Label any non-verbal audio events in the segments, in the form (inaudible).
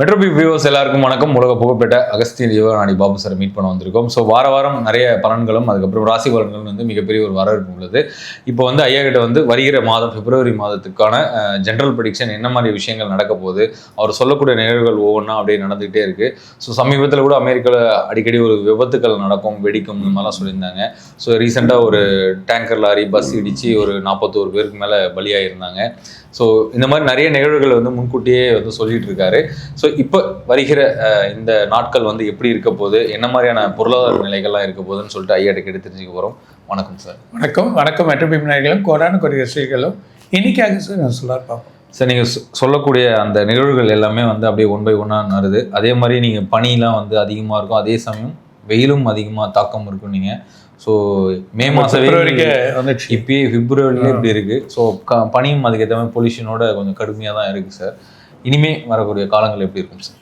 மெட்ரோபி viewers எல்லாருக்கும் வணக்கம். உலக புகழ்பெற்ற அகஸ்திய ஜீவராணி பாபு சார் மீட் பண்ண வந்திருக்கோம். ஸோ வார வாரம் நிறைய பலன்களும் அதுக்கப்புறம் ராசி பலன்களும் வந்து மிகப்பெரிய ஒரு வரவேற்பு உள்ளது. இப்போ வந்து ஐயா கிட்ட வந்து வருகிற மாதம் பிப்ரவரி மாதத்துக்கான ஜென்ரல் ப்ரடிக்ஷன் என்ன மாதிரி விஷயங்கள் நடக்க போகுது? அவர் சொல்லக்கூடிய நிகழ்வுகள் ஒவ்வொன்றா அப்படியே நடந்துகிட்டே இருக்கு. ஸோ சமீபத்தில் கூட அமெரிக்காவில் அடிக்கடி ஒரு விபத்துக்கள் நடக்கும் வெடிக்கும் இந்த மாதிரிலாம் சொல்லியிருந்தாங்க. ஸோ ரீசெண்டாக ஒரு டேங்கர் லாரி பஸ் இடித்து ஒரு நாற்பத்தோரு பேருக்கு மேலே பலியாயிருந்தாங்க. ஸோ இந்த மாதிரி நிறைய நிகழ்வுகள் வந்து முன்கூட்டியே வந்து சொல்லிட்டு இருக்காரு. ஸோ இப்போ வருகிற இந்த நாட்கள் வந்து எப்படி இருக்க போகுது? என்ன மாதிரியான பொருளாதார நிலைகள்லாம் இருக்க போகுதுன்னு சொல்லிட்டு ஐயாட்ட கேட்டு தெரிஞ்சுக்க போகிறோம் வணக்கம் சார் வணக்கம். வணக்கம் மெட்ரோபி நாயர்களும் கோடான கொடி ரசிகர்களும். இன்னைக்காக சார் நான் சொல்லார் பார்ப்போம். சார் நீங்கள் சொல்லக்கூடிய அந்த நிகழ்வுகள் எல்லாமே வந்து அப்படியே ஒன் பை ஒன்னாக நறுது அதே மாதிரி நீங்கள் பனிலாம் வந்து அதிகமாக இருக்கும். அதே சமயம் வெயிலும் அதிகமாக தாக்கம் இருக்கும் நீங்கள் ஸோ மே மாதம் வந்துச்சு இப்பயே பிப்ரவரியிலே இப்படி இருக்கு. ஸோ பனியும் அதுக்கேற்ற மாதிரி பொல்யூஷனோட கொஞ்சம் கடுமையாக தான் இருக்கு சார் இனிமே வரக்கூடிய காலங்கள் எப்படி இருக்கும் சார்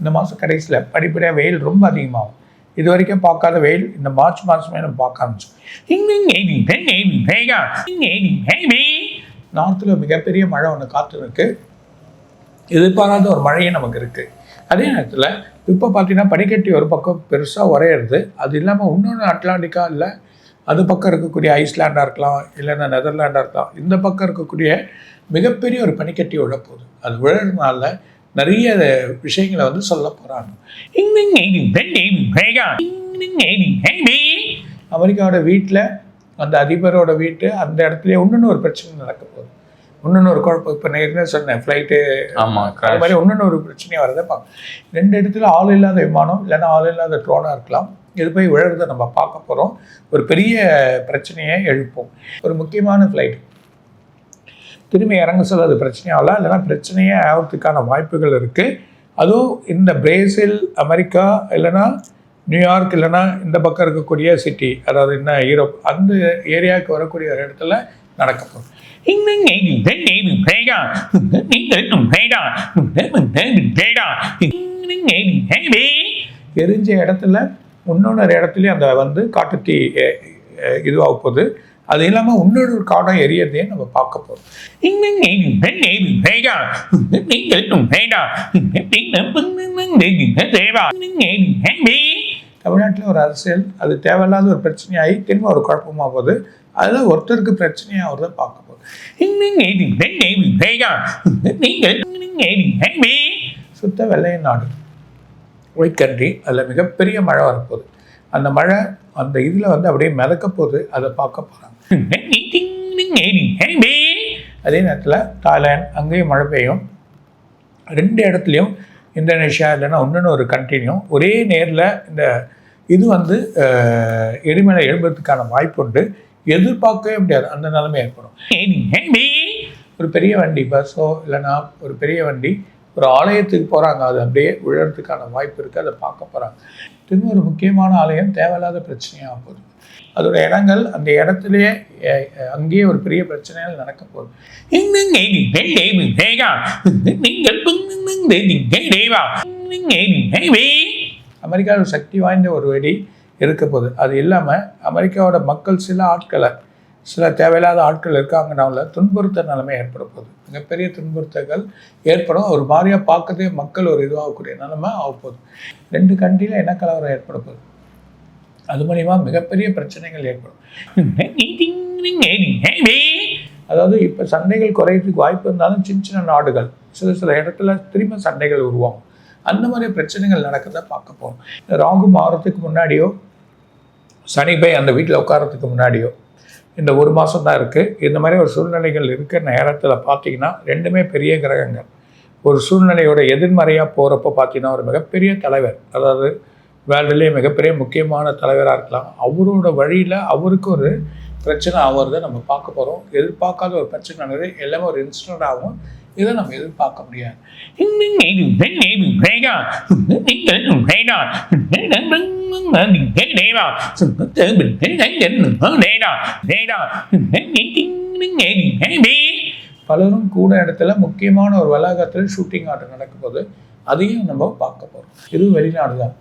இந்த மாதம் கடைசியில் படிப்படியாக வெயில் ரொம்ப அதிகமாகும். இது வரைக்கும் பார்க்காத வெயில் இந்த மார்ச் மாதமே நம்ம பார்க்க ஆரம்பிச்சோம் நார்த்தில் மிகப்பெரிய மழை ஒன்று காத்து இருக்கு எதிர்பாராத ஒரு மழையும் நமக்கு இருக்கு. அதே நேரத்தில் இப்போ பார்த்தீங்கன்னா பனிக்கட்டி ஒரு பக்கம் பெருசாக உரையிறது அது இல்லாமல் இன்னொன்று அட்லாண்டிக்கா இல்லை அது பக்கம் இருக்கக்கூடிய ஐஸ்லாண்டாக இருக்கலாம் இல்லைன்னா நெதர்லாண்டாக இருக்கலாம் இந்த பக்கம் இருக்கக்கூடிய மிகப்பெரிய ஒரு பனிக்கட்டி விழப்போகுது அது விழுறதுனால நிறைய விஷயங்களை வந்து சொல்ல போகிறாங்க அமெரிக்காவோட வீட்டில் அந்த அதிபரோட வீட்டு அந்த இடத்துல இன்னொன்று ஒரு பிரச்சனை நடக்க போகுது. இன்னொன்று ஒரு குழப்பம். இப்போ நான் ஏற்கனவே சொன்னேன் ஃப்ளைட்டு ஆமா அது மாதிரி இன்னொன்று ஒரு பிரச்சனையாக வரதை. பார்க்க ரெண்டு இடத்துல ஆள் இல்லாத விமானம் இல்லைன்னா ஆள் இல்லாத ட்ரோனாக இருக்கலாம். இது போய் விழுறத நம்ம பார்க்க போகிறோம் ஒரு பெரிய பிரச்சனையை எழுப்போம் ஒரு முக்கியமான ஃப்ளைட் திரும்பி இறங்க சொல்ல அது பிரச்சனையாகலாம் இல்லைன்னா பிரச்சனையே ஆகிறதுக்கான வாய்ப்புகள் இருக்குது அதுவும் இந்த பிரேசில் அமெரிக்கா இல்லைன்னா நியூயார்க் இல்லைன்னா இந்த பக்கம் இருக்கக்கூடிய சிட்டி அதாவது என்ன யூரோப் அந்த ஏரியாவுக்கு வரக்கூடிய ஒரு இடத்துல நடக்க போகுது எரிஞ்ச இடத்துல இன்னொன்று இடத்துலையும் அந்த வந்து காட்டுத்தீ இதுவாக போகுது அது இல்லாமல் இன்னொரு ஒரு காடம் எரியதே நம்ம பார்க்க போகிறோம் தமிழ்நாட்டில் ஒரு அரசியல் அது தேவையில்லாத ஒரு பிரச்சனையாகி திரும்ப ஒரு குழப்பமாக போகுது அதில் ஒருத்தருக்கு பிரச்சனையாக வருதை பார்க்க போகுது சுத்த வெள்ளைய நாடு ஒயிட் கண்ட்ரி அதில் மிகப்பெரிய மழை வரப்போகுது. அந்த மழை அந்த இதில் வந்து அப்படியே மிதக்க போகுது அதை பார்க்க போகிறாங்க அதே நேரத்தில் தாய்லாந்து அங்கேயும் மழை பெய்யும். ரெண்டு இடத்துலையும் இந்தோனேஷியா இல்லைன்னா இன்னொன்று ஒரு கண்ட்ரிலையும் ஒரே நேரில் இந்த இது வந்து எரிமலை எழும்புறதுக்கான வாய்ப்பு உண்டு. எதிர்பார்க்கவே முடியாது. அந்த நிலைமை ஏற்படும். ஒரு பெரிய வண்டி பஸ்ஸோ இல்லைன்னா ஒரு பெரிய வண்டி ஒரு ஆலயத்துக்கு போகிறாங்க அது அப்படியே விழறதுக்கான வாய்ப்பு இருக்குது அதை பார்க்க போகிறாங்க திரும்ப ஒரு முக்கியமான ஆலயம் தேவையில்லாத பிரச்சனையாக போகுது. அதோட இடங்கள் அந்த இடத்துலயே அங்கேயே ஒரு பெரிய பிரச்சனைகள் நடக்க போகுது. அமெரிக்காவில் சக்தி வாய்ந்த ஒரு வெடி இருக்க போகுது. அது இல்லாமல் அமெரிக்காவோட மக்கள் சில ஆட்களை சில தேவையில்லாத ஆட்கள் இருக்காங்கனால துன்புறுத்த நிலைமை ஏற்பட போகுது. மிகப்பெரிய துன்புறுத்தல்கள் ஏற்படும். ஒரு மாதிரியாக பார்க்கறதே மக்கள் ஒரு இதுவாகக்கூடிய நிலைமை ஆக போகுது. ரெண்டு கண்ட்ரியில் என்ன கலவரம் ஏற்பட போகுது? அது மூலிமா மிகப்பெரிய பிரச்சனைகள் ஏற்படும். அதாவது இப்போ சண்டைகள் குறையிறதுக்கு வாய்ப்பு இருந்தாலும் சின்ன சின்ன நாடுகள் சில சில இடத்துல திரும்ப சண்டைகள் உருவாகும். அந்த மாதிரி பிரச்சனைகள் நடக்கிறத பார்க்க போகிறோம் ராகு மாறத்துக்கு முன்னாடியோ சனி போய் அந்த வீட்டில் உட்காரத்துக்கு முன்னாடியோ இந்த ஒரு மாதம் தான் இருக்குது இந்த மாதிரி ஒரு சூழ்நிலைகள் இருக்கிற நேரத்தில் பார்த்தீங்கன்னா ரெண்டுமே பெரிய கிரகங்கள். ஒரு சூழ்நிலையோட எதிர்மறையாக போகிறப்ப பார்த்தீங்கன்னா ஒரு மிகப்பெரிய தலைவர் அதாவது வேர்ல்டுலேயே மிகப்பெரிய முக்கியமான தலைவராக இருக்கலாம். அவரோட வழியில் அவருக்கு ஒரு பிரச்சனை ஆகிறத நம்ம பார்க்க போகிறோம் எதிர்பார்க்காத ஒரு பிரச்சனை நடக்குது. எல்லாமே ஒரு இன்சிடென்ட் ஆகும். இதை நம்ம எதிர்பார்க்க முடியாது. பலரும் கூட இடத்துல முக்கியமான ஒரு வளாகத்தில் ஷூட்டிங் ஆட்டம் நடக்கும் போது அதையும் நம்ம பார்க்க போகிறோம் இதுவும் வெளிநாடு தான்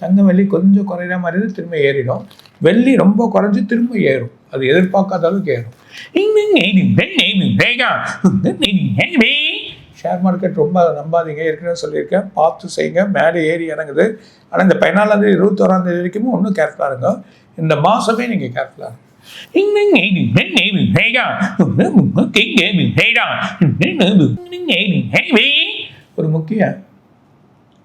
தங்கம் வெள்ளி கொஞ்சம் குறையிற மாதிரி இருந்து திரும்ப ஏறிடும் வெள்ளி ரொம்ப குறைஞ்சி திரும்ப ஏறும் அது எதிர்பார்க்காத அளவுக்கு ஏறும் ஷேர் மார்க்கெட் ரொம்ப நம்பாதீங்க ஏற்கனவே சொல்லியிருக்கேன் பார்த்து செய்யுங்க மேலே ஏறி இறங்குது ஆனால் இந்த பதினாலாம் தேதி இருபத்தோராம் தேதி வரைக்கும் ஒன்றும் கேர்ஃபுல்லாக இருங்க இந்த மாதமே நீங்கள் கேர்ஃபுல்லாக இருங்க ஒரு முக்கிய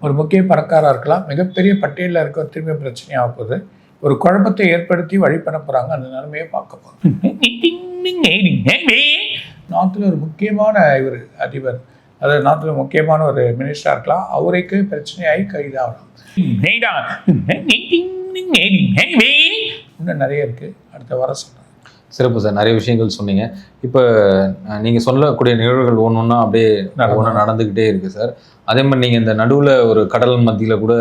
ஒரு முக்கிய பணக்காரா இருக்கலாம் மிகப்பெரிய பட்டியலில் இருக்க திரும்பி பிரச்சனையாக போகுது. ஒரு குழப்பத்தை ஏற்படுத்தி வழி பண்ண போகிறாங்க அந்த நிலைமையை பார்க்க போகிறோம் நாட்டில் ஒரு முக்கியமான இவர் அதிபர். அதாவது நாட்டில் முக்கியமான ஒரு மினிஸ்டராக இருக்கலாம் அவருக்கு பிரச்சனையாகி கைதாகலாம் இன்னும் நிறைய இருக்குது அடுத்த வர சொல்கிறேன் சிறப்பு சார். நிறைய விஷயங்கள் சொன்னீங்க. இப்போ அஹ், நீங்க சொல்லக்கூடிய நிகழ்வுகள் ஒன்று ஒன்றா அப்படியே. ஒன்றா நடந்துக்கிட்டே இருக்கு சார். அதே மாதிரி நீங்க இந்த நடுவுல ஒரு கடல் மத்தியில கூட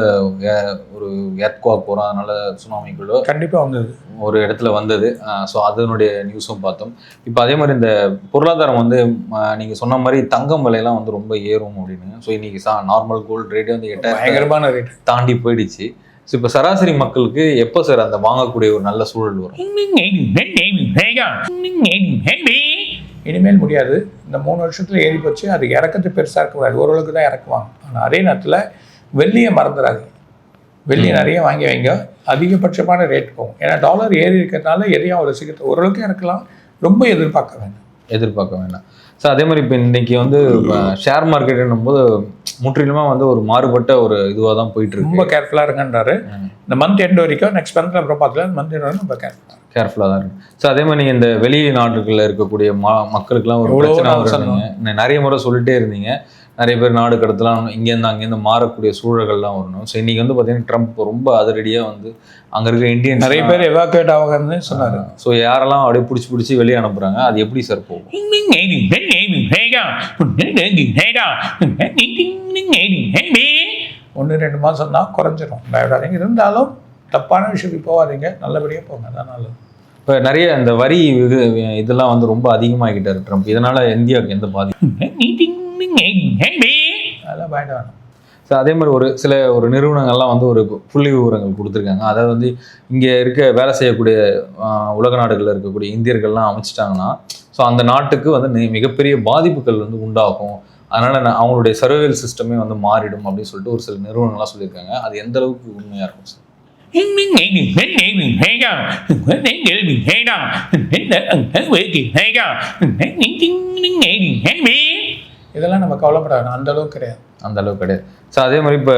ஒரு எர்த்குவாக் போகிறோம் அதனால சுனாமிக்குள்ளோ கண்டிப்பாக வந்தது. ஒரு இடத்துல வந்தது. ஸோ அதனுடைய நியூஸும் பார்த்தோம். இப்போ அதே மாதிரி இந்த பொருளாதாரம் வந்து அஹ், நீங்க சொன்ன மாதிரி தங்கம் விலையெல்லாம் வந்து ரொம்ப ஏறும் அப்படின்னு. ஸோ இன்னைக்கு சா நார்மல் கோல்டு ரேட்டே வந்து எட்டாயிரம் பயங்கரமான ரேட் தாண்டி போயிடுச்சு. ஸோ இப்போ சராசரி மக்களுக்கு எப்போ சார் அந்த வாங்கக்கூடிய ஒரு நல்ல சூழல் வரும்? இனிமேல் முடியாது. இந்த மூணு வருஷத்துல ஏறி போச்சு. அது இறக்கத்து பெருசாக இருக்கக்கூடாது. ஓரளவுக்கு தான் இறக்குவாங்க. ஆனால் அதே நேரத்தில் வெள்ளியை மறந்துடாதீங்க வெள்ளி நிறைய வாங்கி வைங்க. அதிகபட்சமான ரேட் போகும் ஏன்னா டாலர் ஏறி இருக்கிறதுனால எதையும் அவ்வளோ சீக்கிரத்தை ஓரளவுக்கு இறக்கலாம். ரொம்ப எதிர்பார்க்க வேண்டாம். எதிர்பார்க்க வேண்டாம். ஸோ அதே மாதிரி இப்போ இன்னைக்கு வந்து ஷேர் மார்க்கெட்னும் போது முற்றிலுமா வந்து ஒரு மாறுபட்ட ஒரு இதுவாக தான் போயிட்டு இருக்கு ரொம்ப கேர்ஃபுல்லாக இருங்கன்றாரு. இந்த மந்த் எண்ட் வரைக்கும் நெக்ஸ்ட் மந்த்ல அப்புறம் பார்த்துக்கலாம் மந்த் எண்ட் வரைக்கும் ரொம்ப கேர்ஃபுல்லாக கேர்ஃபுல்லாக தான் இருக்கு ஸோ அதே மாதிரி நீங்கள் இந்த வெளி நாடுகளில் இருக்கக்கூடிய மா மக்களுக்குலாம் ஒரு பிரச்சனை நிறைய முறை சொல்லிட்டே இருந்தீங்க நிறைய பேர் நாடு கடத்தலாம் இங்கேருந்து அங்கேருந்து மாறக்கூடிய சூழல்கள்லாம் வரணும் ஸோ இன்னைக்கு வந்து பார்த்தீங்கன்னா ட்ரம்ப் ரொம்ப அதிரடியாக வந்து அங்கே இருக்க இந்தியன் நிறைய பேர் எவாக்குவேட் ஆகுங்கன்னு சொன்னாரு ஸோ யாரெல்லாம் அப்படியே பிடிச்சி பிடிச்சி வெளியே அனுப்புறாங்க அது எப்படி சார் போகும் ஒன்று ரெண்டு மாதம் தான் குறைஞ்சிரும். பயப்படாதீங்க. இருந்தாலும் தப்பான விஷயத்துக்கு போகாதீங்க. நல்லபடியாக போங்க. அதான் நல்லது. இப்போ நிறைய இந்த வரி இது இதெல்லாம் வந்து ரொம்ப அதிகமாகிட்டாரு ட்ரம்ப். இதனால இந்தியாவுக்கு எந்த பாதிப்பு அதெல்லாம் பயப்பட வேணாம். ஸோ அதே மாதிரி ஒரு சில ஒரு நிறுவனங்கள்லாம் வந்து ஒரு புள்ளி விவரங்கள் கொடுத்துருக்காங்க. அதாவது வந்து இங்கே இருக்க வேலை செய்யக்கூடிய உலக நாடுகளில் இருக்கக்கூடிய இந்தியர்கள்லாம் அமைச்சிட்டாங்கன்னா ஸோ அந்த நாட்டுக்கு வந்து மிகப்பெரிய பாதிப்புகள் வந்து உண்டாகும். அதனால நான் அவங்களுடைய சர்வைவல் சிஸ்டமே வந்து மாறிடும் அப்படின்னு சொல்லிட்டு ஒரு சில நிறுவனங்கள்லாம் சொல்லியிருக்காங்க. அது எந்த அளவுக்கு உண்மையாக இருக்கும் சார்? இதெல்லாம் நம்ம கவலைப்பட வேணாம் அந்த அளவுக்கு கிடையாது. அந்த அளவுக்கு கிடையாது. ஸோ அதே மாதிரி இப்போ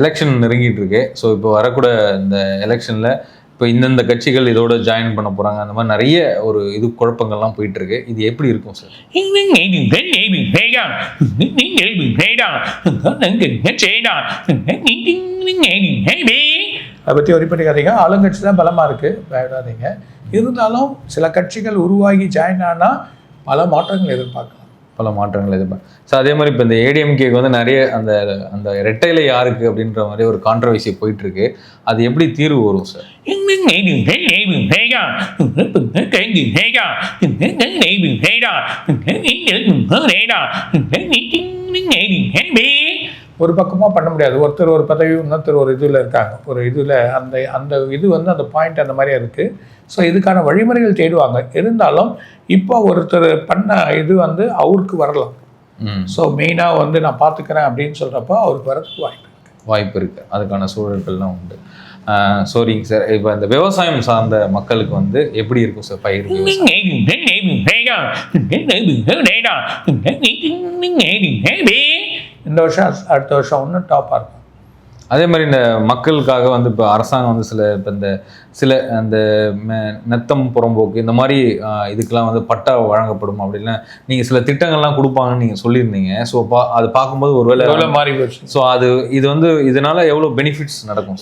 எலெக்ஷன் நெருங்கிட்டு இருக்கு. ஸோ இப்போ வரக்கூட இந்த எலெக்ஷனில் இப்போ இந்தந்த கட்சிகள் இதோட ஜாயின் பண்ண போகிறாங்க அந்த மாதிரி நிறைய ஒரு இது குழப்பங்கள்லாம் போயிட்டு இருக்கு இது எப்படி இருக்கும் சார் அதை பற்றி ஒரு பண்ணிக்காதீங்க. ஆளுங்கட்சி தான் பலமாக இருக்குது பயப்படாதீங்க. இருந்தாலும் சில கட்சிகள் உருவாகி ஜாயின் ஆனால் பல மாற்றங்கள் எதிர்பார்க்கலாம். பல மாற்றங்கள் எதிர்பார்க்க ஸோ அதே மாதிரி இப்போ இந்த ஏடிஎம்கேக்கு வந்து நிறைய அந்த அந்த ரெட்டையில யாருக்கு அப்படின்ற மாதிரி ஒரு கான்ட்ரவர்சி போயிட்டு இருக்கு அது எப்படி தீர்வு வரும் சார் (laughs) ஒரு பக்கமாக பண்ண முடியாது. ஒருத்தர் ஒரு பதவி இன்னொருத்தர் ஒரு இதில் இருக்காங்க. ஒரு இதில் அந்த அந்த இது வந்து அந்த பாயிண்ட் அந்த மாதிரியே இருக்குது ஸோ இதுக்கான வழிமுறைகள் தேடுவாங்க. இருந்தாலும் இப்போ ஒருத்தர் பண்ண இது வந்து அவருக்கு வரலாம். ஸோ மெயினாக வந்து நான் பார்த்துக்கிறேன் அப்படின்னு சொல்கிறப்போ அவருக்கு வரதுக்கு வாய்ப்பு இருக்கு. வாய்ப்பு இருக்கு. அதுக்கான சூழல்கள்லாம் உண்டு. சரிங்க சார் இப்போ இந்த விவசாயம் சார்ந்த மக்களுக்கு வந்து எப்படி இருக்கும் சார் பயிர் விவசாயம். (laughs) இந்த வருஷம் அடுத்த வருஷம் இன்னும் டாப்பாக இருக்கும். அதே மாதிரி இந்த மக்களுக்காக வந்து இப்போ அரசாங்கம் வந்து சில இப்போ இந்த சில அந்த நெத்தம் புறம்போக்கு இந்த மாதிரி இதுக்கெல்லாம் வந்து பட்டா வழங்கப்படும் அப்படின்னா நீங்கள் சில திட்டங்கள்லாம் கொடுப்பாங்கன்னு நீங்கள் சொல்லியிருந்தீங்க. ஸோ பா அது பார்க்கும்போது ஒருவேளை எவ்வளோ மாறி போச்சு. ஸோ அது இது வந்து இதனால எவ்வளோ பெனிஃபிட்ஸ் நடக்கும்?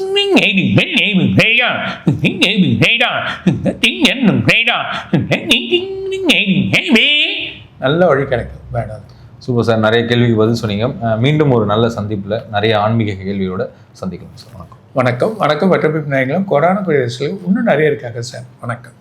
நல்ல வழி கிடைக்கும். வேண்டாம். சூப்பர் சார் நிறைய கேள்விக்கு பதில் சொன்னீங்க. மீண்டும் ஒரு நல்ல சந்திப்பில் நிறைய ஆன்மீக கேள்வியோட சந்திக்கலாம் சார். வணக்கம். வணக்கம். வணக்கம் வட்டப்பிப்பு நாயங்களும் கொரோனா குடியரசுல இன்னும் நிறைய இருக்காங்க சார். வணக்கம்.